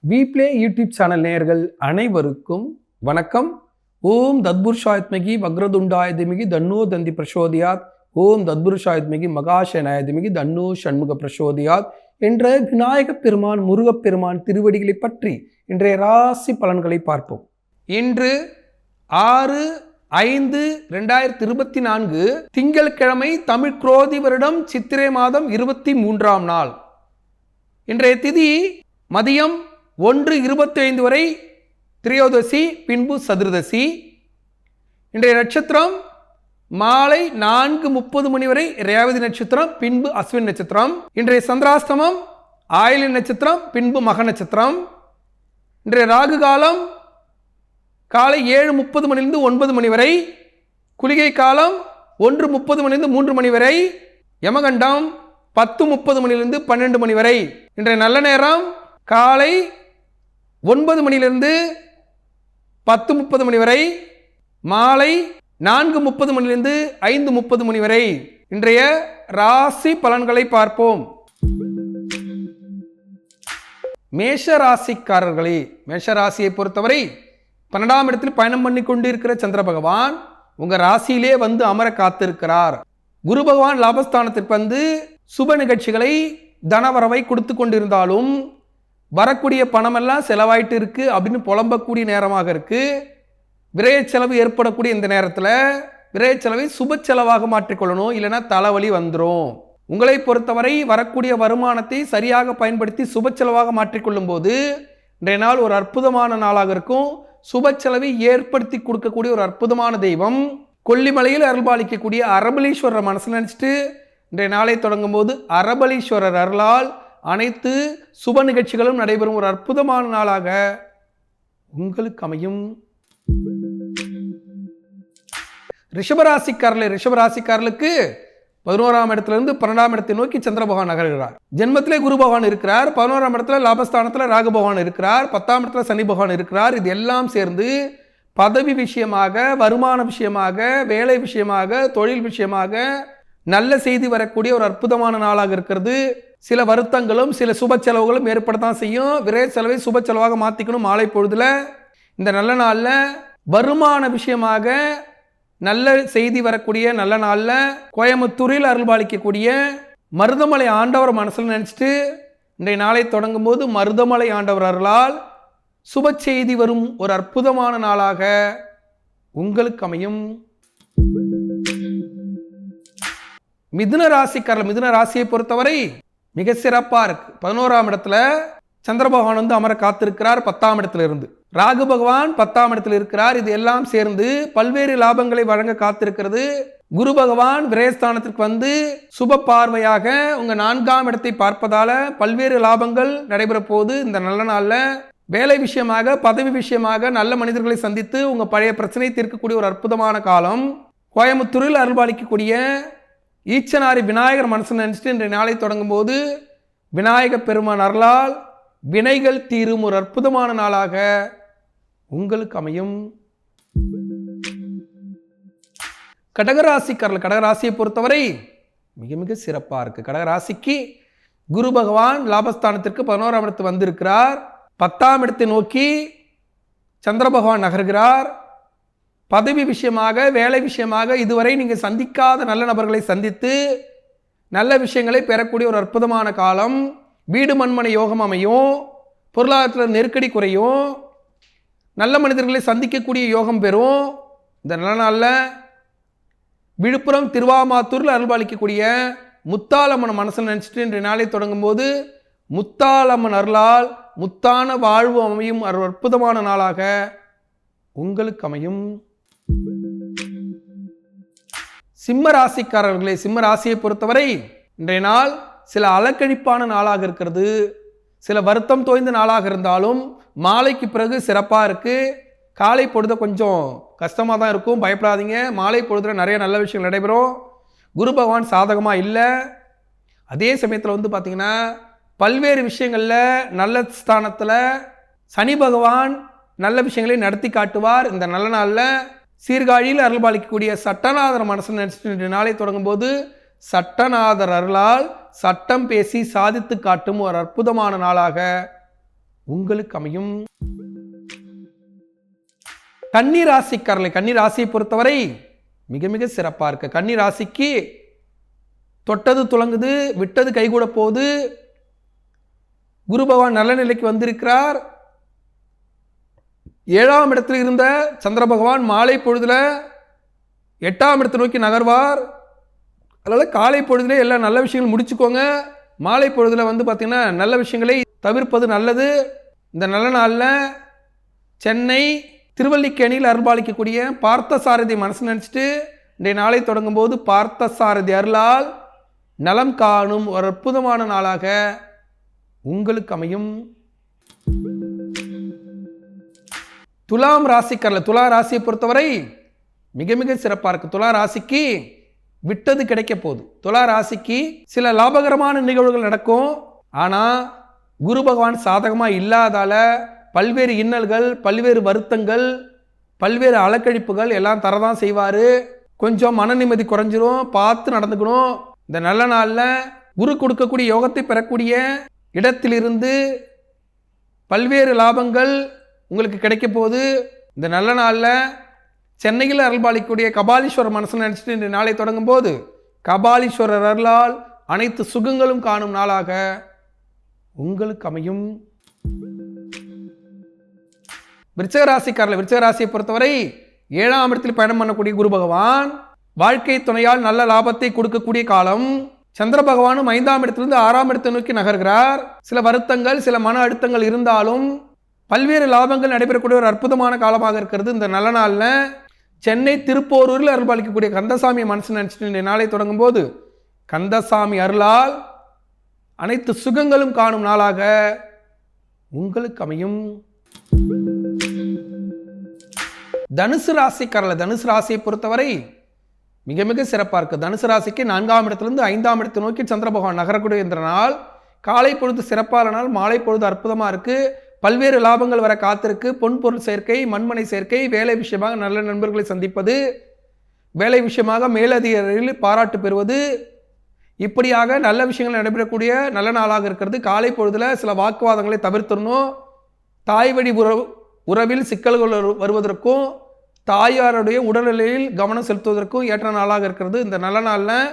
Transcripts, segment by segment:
வீப்ளே YouTube channel நேயர்கள் அனைவருக்கும் வணக்கம். ஓம் தத்புருஷாயத்மகி வக்ரதுண்டாயதிமிகி தன்னோ தந்தி பிரசோதியாத். ஓம் தத்புருஷாயத்மகி மகாசேனாயதிமிகி தன்னோ சண்முக பிரசோதியாத். என்ற விநாயகப் பெருமான் முருகப் பெருமான் திருவடிகளை பற்றி இன்றைய ராசி பலன்களை பார்ப்போம். இன்று ஆறு ஐந்து ரெண்டாயிரத்தி இருபத்தி நான்கு திங்கட்கிழமை தமிழ் குரோதி வருடம் சித்திரை மாதம் இருபத்தி மூன்றாம் நாள். இன்றைய திதி மதியம் ஒன்று இருபத்தி ஐந்து வரை திரையோதசி பின்பு சதுர்தசி. இன்றைய நட்சத்திரம் மாலை நான்கு முப்பது மணி வரை ரேவதி நட்சத்திரம் பின்பு அஸ்வின் நட்சத்திரம். இன்றைய சந்திராஸ்தமம் ஆயிலி நட்சத்திரம் பின்பு மக நட்சத்திரம். இன்றைய ராகு காலம் காலை ஏழு முப்பது மணிலிருந்து ஒன்பது மணி வரை. குளிகை காலம் ஒன்று முப்பது மணிலிருந்து மூன்று மணி வரை. யமகண்டம் பத்து முப்பது மணிலிருந்து பன்னெண்டு மணி வரை. இன்றைய நல்ல நேரம் காலை ஒன்பது மணிலிருந்து பத்து முப்பது மணி வரை மாலை நான்கு முப்பது மணிலிருந்து ஐந்து முப்பது மணி வரை. இன்றைய ராசி பலன்களை பார்ப்போம். மேஷ ராசிக்காரர்களே மேஷ ராசியை பொறுத்தவரை பன்னெண்டாம் இடத்தில் பயணம் பண்ணி கொண்டிருக்கிற சந்திர பகவான் உங்கள் ராசியிலே வந்து அமர காத்திருக்கிறார். குரு பகவான் லாபஸ்தானத்திற்கு வந்து சுப நிகழ்ச்சிகளை தனவரவை கொடுத்து கொண்டிருந்தாலும் வரக்கூடிய பணமெல்லாம் செலவாயிட்டு இருக்குது அப்படின்னு புலம்பக்கூடிய நேரமாக இருக்குது விரைய செலவு ஏற்படக்கூடிய இந்த நேரத்தில் விரைய செலவை சுப செலவாக மாற்றிக்கொள்ளணும் இல்லைன்னா தலைவலி வந்துடும் உங்களை பொறுத்தவரை வரக்கூடிய வருமானத்தை சரியாக பயன்படுத்தி சுப செலவாக மாற்றிக்கொள்ளும் போது இன்றைய நாள் ஒரு அற்புதமான நாளாக இருக்கும். சுப செலவை ஏற்படுத்தி கொடுக்கக்கூடிய ஒரு அற்புதமான தெய்வம். கொல்லிமலையில் அருள்பாலிக்கக்கூடிய அரபலீஸ்வரர் மனசில் நினச்சிட்டு இன்றைய நாளை தொடங்கும் போது அரபலீஸ்வரர் அருளால் அனைத்து சுப நிகழ்ச்சிகளும் நடைபெறும் ஒரு அற்புதமான நாளாக உங்களுக்கு அமையும். ரிஷபராசிக்காரர்கள் ரிஷபராசிக்காரர்களுக்கு பதினோராம் இடத்திலிருந்து பன்னெண்டாம் இடத்தை நோக்கி சந்திர பகவான் நகர்கிறார். ஜென்மத்திலே குரு பகவான் இருக்கிறார் பதினோராம் இடத்துல லாபஸ்தானத்தில் ராகு பகவான் இருக்கிறார் பத்தாம் இடத்துல சனி பகவான் இருக்கிறார். இது எல்லாம் சேர்ந்து பதவி விஷயமாக வருமான விஷயமாக வேலை விஷயமாக தொழில் விஷயமாக நல்ல செய்தி வரக்கூடிய ஒரு அற்புதமான நாளாக இருக்கிறது. சில வருத்தங்களும் சில சுப செலவுகளும் ஏற்படத்தான் செய்யும். விரை செலவை சுப செலவாக மாற்றிக்கணும் மாலை பொழுதுல. இந்த நல்ல நாளில் வருமான விஷயமாக நல்ல செய்தி வரக்கூடிய நல்ல நாளில் கோயம்புத்தூரில் அருள்பாலிக்கக்கூடிய மருதமலை ஆண்டவர் மனசில் நினச்சிட்டு இன்றைய நாளை தொடங்கும் போது மருதமலை ஆண்டவர் அருளால் சுப செய்தி வரும் ஒரு அற்புதமான நாளாக உங்களுக்கு அமையும். மிதுன ராசிக்காரர் மிதுன ராசியை பொறுத்தவரை மிக சிறப்பாக இருக்கு. பதினோராம் இடத்துல சந்திர பகவான் வந்து அமர காத்திருக்கிறார் பத்தாம் இடத்துல இருந்து ராகு பகவான் பத்தாம் இடத்தில் இருக்கிறார். இது எல்லாம் சேர்ந்து பல்வேறு லாபங்களை வழங்க காத்திருக்கிறது. குரு பகவான் விரயஸ்தானத்திற்கு வந்து சுப பார்வையாக உங்க நான்காம் இடத்தை பார்ப்பதால பல்வேறு லாபங்கள் நடைபெற போது இந்த நல்ல நாளில் வேலை விஷயமாக பதவி விஷயமாக நல்ல மனிதர்களை சந்தித்து உங்க பழைய பிரச்சனை தீர்க்கக்கூடிய ஒரு அற்புதமான காலம். கோயம்புத்தூரில் அருள்பாலிக்கக்கூடிய ஈச்சனாரி விநாயகர் மனசு நினச்சிட்டு இன்றைய நாளை தொடங்கும் போது விநாயக பெருமான் அருளால் வினைகள் தீரும் ஒரு அற்புதமான நாளாக உங்களுக்கு அமையும். கடகராசிக்காரர்கள் கடகராசியை பொறுத்தவரை மிக மிக சிறப்பாக இருக்குது கடகராசிக்கு குரு பகவான் லாபஸ்தானத்திற்கு பதினோராம் இடத்து வந்திருக்கிறார். பத்தாம் இடத்தை நோக்கி சந்திர பகவான் நகர்கிறார். பதவி விஷயமாக வேலை விஷயமாக இதுவரை நீங்கள் சந்திக்காத நல்ல நபர்களை சந்தித்து நல்ல விஷயங்களை பெறக்கூடிய ஒரு அற்புதமான காலம். வீடு மண்மனை யோகம் அமையும். பொருளாதாரத்தில் நெருக்கடி குறையும். நல்ல மனிதர்களை சந்திக்கக்கூடிய யோகம் பெறும். இந்த நல்ல நாளில் விழுப்புரம் திருவாமாத்தூரில் அருள்பாலிக்கக்கூடிய முத்தாலம்மன் மனசில் நினச்சிட்டு இன்றைய நாளை தொடங்கும் போது முத்தாலம்மன் அருளால் முத்தான வாழ்வு அமையும். அற்புதமான நாளாக உங்களுக்கு அமையும். சிம்ம ராசிக்காரர்களே சிம்ம ராசியை பொறுத்தவரை இன்றைய நாள் சில அலக்கழிப்பான நாளாக இருக்கிறது. சில வருத்தம் தோய்ந்த நாளாக இருந்தாலும் மாலைக்கு பிறகு சிறப்பாக இருக்குது காலை பொழுத கொஞ்சம் கஷ்டமாக தான் இருக்கும். பயப்படாதீங்க. மாலை பொழுதுல நிறைய நல்ல விஷயங்கள் நடைபெறும். குரு பகவான் சாதகமாக இல்லை. அதே சமயத்தில் வந்து பார்த்திங்கன்னா பல்வேறு விஷயங்களில் நல்ல ஸ்தானத்தில் சனி பகவான் நல்ல விஷயங்களை நடத்தி காட்டுவார். இந்த நல்ல நாளில் சீர்காழியில் அருள்பாலிக்கக்கூடிய சட்டநாதர் மனசு நினைச்சிட்டு நாளை தொடங்கும்போது சட்டநாதர் அருளால் சட்டம் பேசி சாதித்து காட்டும் ஒரு அற்புதமான நாளாக உங்களுக்கு அமையும். கன்னி ராசிக்காரர்களை கன்னி ராசியை பொறுத்தவரை மிக மிக சிறப்பாக இருக்கு. கன்னி ராசிக்கு தொட்டது துலங்குது விட்டது கைகூட போகுது. குரு பகவான் நல்ல நிலைக்கு வந்திருக்கிறார். ஏழாம் இடத்தில் இருந்த சந்திர பகவான் மாலை பொழுதில் எட்டாம் இடத்தை நோக்கி நகர்வார். அதனால் காலை பொழுதிலே எல்லா நல்ல விஷயங்கள் முடிச்சுக்கோங்க. மாலை பொழுதில் வந்து பார்த்திங்கன்னா நல்ல விஷயங்களை தவிர்ப்பது நல்லது. இந்த நல்ல நாளில் சென்னை திருவல்லிக்கேணியில் அருள்பாலிக்கக்கூடிய பார்த்தசாரதி மனசு நினச்சிட்டு இன்றைய நாளை தொடங்கும் போது பார்த்தசாரதி அருளால் நலம் காணும் ஒரு அற்புதமான நாளாக உங்களுக்கு அமையும். துலாம் ராசிக்காரில் துலா ராசியை பொறுத்தவரை மிக மிக சிறப்பாக இருக்குது துலா ராசிக்கு விட்டது கிடைக்க போகுது. துலா ராசிக்கு சில லாபகரமான நிகழ்வுகள் நடக்கும். ஆனால் குரு பகவான் சாதகமாக இல்லாதால பல்வேறு இன்னல்கள் பல்வேறு வருத்தங்கள் பல்வேறு அலக்கழிப்புகள் எல்லாம் தரதான் செய்வார். கொஞ்சம் மன நிம்மதி குறைஞ்சிரும் பார்த்து நடந்துக்கணும். இந்த நல்ல நாளில் குரு கொடுக்கக்கூடிய யோகத்தை பெறக்கூடிய இடத்திலிருந்து பல்வேறு லாபங்கள் உங்களுக்கு கிடைக்க போது இந்த நல்ல நாளில் சென்னையில் அருள்பாலிக்கூடிய கபாலீஸ்வரர் மனசு நினச்சிட்டு இந்த நாளை தொடங்கும் போது கபாலீஸ்வரர் அருளால் அனைத்து சுகங்களும் காணும் நாளாக உங்களுக்கு அமையும். விருச்சக விருச்சகராசியை பொறுத்தவரை ஏழாம் இடத்தில் பயணம் பண்ணக்கூடிய குரு பகவான் வாழ்க்கை துணையால் நல்ல லாபத்தை கொடுக்கக்கூடிய காலம். சந்திர பகவானும் ஐந்தாம் இடத்திலிருந்து ஆறாம் இடத்தை நோக்கி நகர்கிறார். சில வருத்தங்கள் சில மன அழுத்தங்கள் இருந்தாலும் பல்வேறு லாபங்கள் நடைபெறக்கூடிய ஒரு அற்புதமான காலமாக இருக்கிறது. இந்த நல்ல நாளில் சென்னை திருப்போரூரில் அருள்பாலிக்கக்கூடிய கந்தசாமி மனசு நினச்சிட்டு நாளை தொடங்கும் போது கந்தசாமி அருளால் அனைத்து சுகங்களும் காணும் நாளாக உங்களுக்கு அமையும். தனுசு ராசிக்காரர்கள் தனுசு ராசியை பொறுத்தவரை மிக மிக சிறப்பாக இருக்குது தனுசு ராசிக்கு நான்காம் இடத்திலிருந்து ஐந்தாம் இடத்தை நோக்கி சந்திர பகவான் நகரக்கூடிய இந்த நாள் காலை பொழுது சிறப்பான நாள் மாலை பொழுது அற்புதமாக இருக்குது பல்வேறு லாபங்கள் வர காத்திருக்கு. பொன் பொருள் சேர்க்கை மண்மனை சேர்க்கை வேலை விஷயமாக நல்ல நண்பர்களை சந்திப்பது வேலை விஷயமாக மேலதிகாரிகள் பாராட்டு பெறுவது. இப்படியாக நல்ல விஷயங்கள் நடைபெறக்கூடிய நல்ல நாளாக இருக்கிறது. காலை பொழுதில் சில வாக்குவாதங்களை தவிர்த்துடணும். தாய் வழி உறவு உறவில் சிக்கல்கள் வரு- வருவதற்கும் தாயாருடைய உடல்நிலையில் கவனம் செலுத்துவதற்கும் ஏற்ற நாளாக இருக்கிறது. இந்த நல்ல நாளில்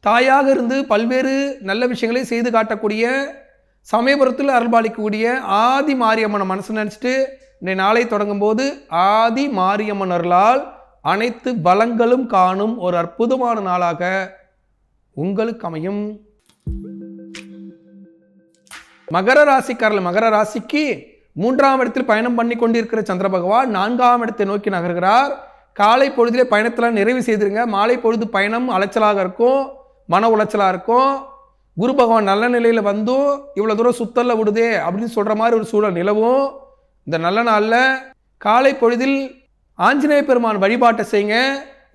தாயாக இருந்து பல்வேறு நல்ல விஷயங்களை செய்து காட்டக்கூடிய சமயபுரத்தில் அருள்பாலிக்கக்கூடிய ஆதி மாரியம்மனை மனசு நினச்சிட்டு இன்றைய நாளை தொடங்கும் போது ஆதி மாரியம்மன் அருளால் அனைத்து பலங்களும் காணும் ஒரு அற்புதமான நாளாக உங்களுக்கு அமையும். மகர ராசிக்காரர்கள் மகர ராசிக்கு மூன்றாம் இடத்தில் பயணம் பண்ணி கொண்டிருக்கிற சந்திர பகவான் நான்காம் இடத்தை நோக்கி நகர்கிறார். காலை பொழுதிலே பயணத்தில் நிறைவு செய்திருங்க. மாலை பொழுது பயணம் அலைச்சலாக இருக்கும் மன உளைச்சலாக இருக்கும். குரு பகவான் நல்ல நிலையில் வந்தும் இவ்வளோ தூரம் சுத்தல்ல விடுதே அப்படின்னு சொல்கிற மாதிரி ஒரு சூழல் நிலவும். இந்த நல்ல நாளில் காலை பொழுதில் ஆஞ்சநேய பெருமான் வழிபாட்டை செய்யுங்க.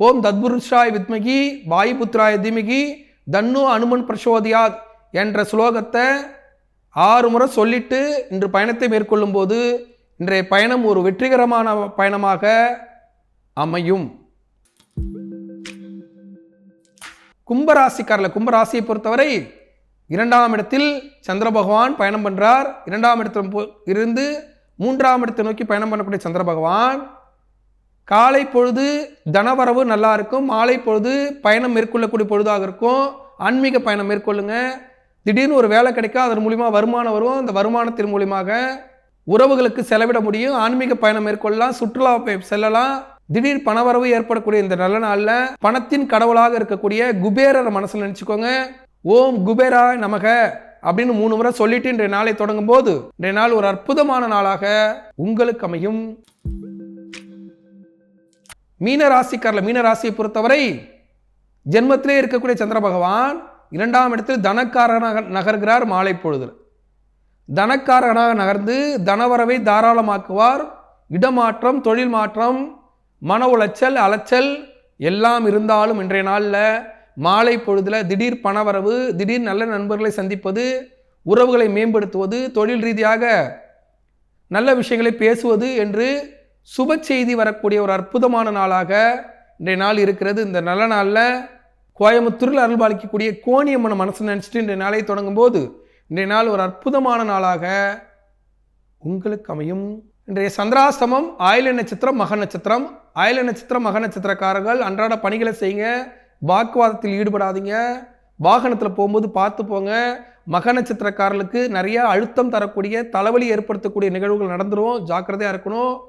ஓம் தத்புருஷாய் வித்மகி வாயுபுத்ராய திமிகி தன்னு அனுமன் பிரசோதியாத் என்ற ஸ்லோகத்தை ஆறு முறை சொல்லிட்டு இன்று பயணத்தை மேற்கொள்ளும் போது இன்றைய பயணம் ஒரு வெற்றிகரமான பயணமாக அமையும். கும்பராசிக்காரில் கும்பராசியை பொறுத்தவரை இரண்டாம் இடத்தில் சந்திர பகவான் பயணம் பண்ணுறார் இரண்டாம் இடத்தில் போ- இருந்து மூன்றாம் இடத்தை நோக்கி பயணம் பண்ணக்கூடிய சந்திர பகவான். காலை பொழுது தனவரவு நல்லா இருக்கும். மாலை பொழுது பயணம் மேற்கொள்ளக்கூடிய பொழுதாக இருக்கும். ஆன்மீக பயணம் மேற்கொள்ளுங்க. திடீர்னு ஒரு வேலை கிடைக்கும் அதன் மூலிமா வருமானம் வரும். அந்த வருமானத்தின் மூலியமாக உறவுகளுக்கு செலவிட முடியும். ஆன்மீக பயணம் மேற்கொள்ளலாம். சுற்றுலா செல்லலாம். திடீர் பணவரவு ஏற்படக்கூடிய இந்த நல்ல நாளில் பணத்தின் கடவுளாக இருக்கக்கூடிய குபேரரை மனசில் நினச்சிக்கோங்க. ஓம் குபேரா நமக அப்படின்னு மூணு முறை சொல்லிட்டு இன்றைய நாளை தொடங்கும் போது இன்றைய நாள் ஒரு அற்புதமான நாளாக உங்களுக்கு அமையும். மீன ராசிக்காரில் மீன ராசியை பொறுத்தவரை ஜென்மத்திலே இருக்கக்கூடிய சந்திர பகவான் இரண்டாம் இடத்தில் தனக்காரனாக நகர்கிறார் மாலை பொழுதில். தனக்காரனாக நகர்ந்து தனவரவை தாராளமாக்குவார். இடமாற்றம் தொழில் மாற்றம் மன உளைச்சல் அலைச்சல் எல்லாம் இருந்தாலும் இன்றைய நாளில் மாலை பொழுதில் திடீர் பணவரவு திடீர் நல்ல நண்பர்களை சந்திப்பது உறவுகளை மேம்படுத்துவது தொழில் ரீதியாக நல்ல விஷயங்களை பேசுவது என்று சுப செய்தி வரக்கூடிய ஒரு அற்புதமான நாளாக இன்றைய நாள் இருக்கிறது. இந்த நல்ல நாளில் கோயம்புத்தூரில் அருள்பாலிக்கக்கூடிய கோணியம்மனை மனசு நினச்சிட்டு இன்றைய நாளை தொடங்கும் போது இன்றைய நாள் ஒரு அற்புதமான நாளாக உங்களுக்கு அமையும். இன்றைய சந்திராசிரமம் ஆயில நட்சத்திரம் மக நட்சத்திரம். ஆயில நட்சத்திரம் மக நட்சத்திரக்காரர்கள் அன்றாட பணிகளை செய்யுங்க. வாக்குவாதத்தில் ஈடுபடாதீங்க. வாகனத்தில் போகும்போது பார்த்து போங்க. மக நட்சத்திரக்காரர்களுக்கு நிறையா அழுத்தம் தரக்கூடிய தலைவலி ஏற்படுத்தக்கூடிய நிகழ்வுகள் நடந்துரும். ஜாக்கிரதையாக இருக்கணும்.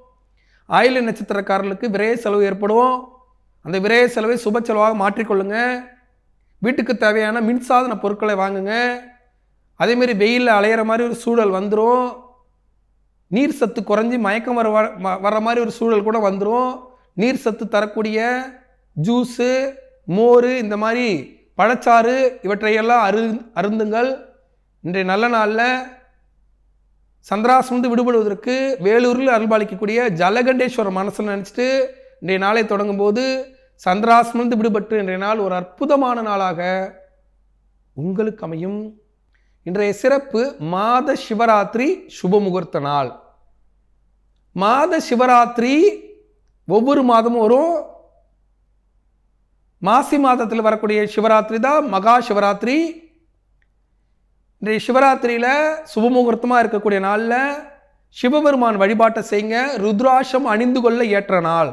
ஆயில நட்சத்திரக்காரர்களுக்கு விரைய செலவு ஏற்படும். அந்த விரைய செலவை சுப செலவாக மாற்றிக்கொள்ளுங்க. வீட்டுக்கு தேவையான மின்சாதன பொருட்களை வாங்குங்க. அதேமாரி வெயிலில் அலையிற மாதிரி ஒரு சூழல் வந்துடும் நீர் சத்து குறைஞ்சி மயக்கம் வர வர- மாதிரி ஒரு சூழல் கூட வந்துடும் நீர் சத்து தரக்கூடிய ஜூஸு மோர் இந்த மாதிரி பழச்சாறு இவற்றையெல்லாம் அரு அருந்துங்கள். இன்றைய நல்ல நாளில் சந்திராசிரமந்து விடுபடுவதற்கு வேலூரில் அருள்பாலிக்கக்கூடிய ஜலகண்டேஸ்வரர் மனசில் நினச்சிட்டு இன்றைய நாளை தொடங்கும் போது சந்திராசிரமந்து விடுபட்டு இன்றைய நாள் ஒரு அற்புதமான நாளாக உங்களுக்கு அமையும். இன்றைய சிறப்பு மாத சிவராத்திரி சுப முகூர்த்த நாள். மாத சிவராத்திரி ஒவ்வொரு மாதமும் வரும். மாசி மாதத்தில் வரக்கூடிய சிவராத்திரி தான் மகா சிவராத்திரி. இன்றைய சிவராத்திரியில் சுபமுகூர்த்தமாக இருக்கக்கூடிய நாளில் சிவபெருமான் வழிபாட்டை செய்யுங்க ருத்ராஷம் அணிந்து கொள்ள ஏற்ற நாள்.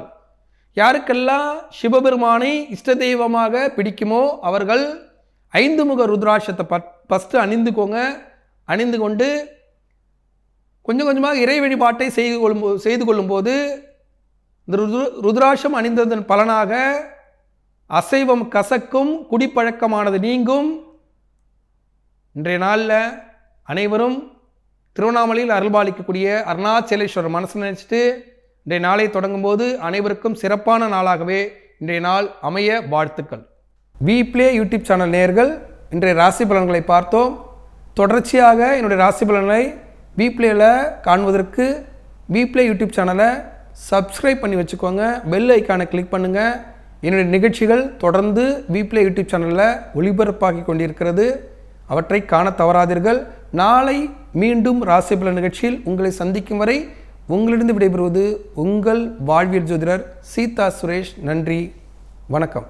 யாருக்கெல்லாம் சிவபெருமானை இஷ்ட தெய்வமாக பிடிக்குமோ அவர்கள் ஐந்து முக ருத்ராட்சத்தை ப ஃபஸ்ட்டு அணிந்துக்கோங்க. அணிந்து கொண்டு கொஞ்சம் கொஞ்சமாக இறை வழிபாட்டை செய்து கொள்ளும் செய்து கொள்ளும்போது இந்த ருது ருத்ராட்சம் அணிந்ததன் பலனாக அசைவம் கசக்கும் குடிப்பழக்கமானது நீங்கும். இன்றைய நாளில் அனைவரும் திருவண்ணாமலையில் அருள்பாலிக்கக்கூடிய அருணாச்சலேஸ்வரர் மனசு நினச்சிட்டு இன்றைய நாளை தொடங்கும்போது அனைவருக்கும் சிறப்பான நாளாகவே இன்றைய நாள் அமைய வாழ்த்துக்கள். வி பிளே யூடியூப் சேனல் நேர்கள் இன்றைய ராசி பலன்களை பார்த்தோம். தொடர்ச்சியாக என்னுடைய ராசி பலன்களை வி பிளேயில் காண்பதற்கு வி பிளே யூடியூப் சேனலை சப்ஸ்கிரைப் பண்ணி வச்சுக்கோங்க. பெல் ஐக்கானை கிளிக் பண்ணுங்கள் என்னுடைய நிகழ்ச்சிகள் தொடர்ந்து விப்ளே யூடியூப் சேனலில் ஒளிபரப்பாகி கொண்டிருக்கிறது. அவற்றை காண தவறாதீர்கள். நாளை மீண்டும் ராசிபல நிகழ்ச்சியில் உங்களை சந்திக்கும் வரை உங்களிடம் விடைபெறுவது உங்கள் வாழ்வியல் ஜோதிடர் சீதா சுரேஷ். நன்றி. வணக்கம்.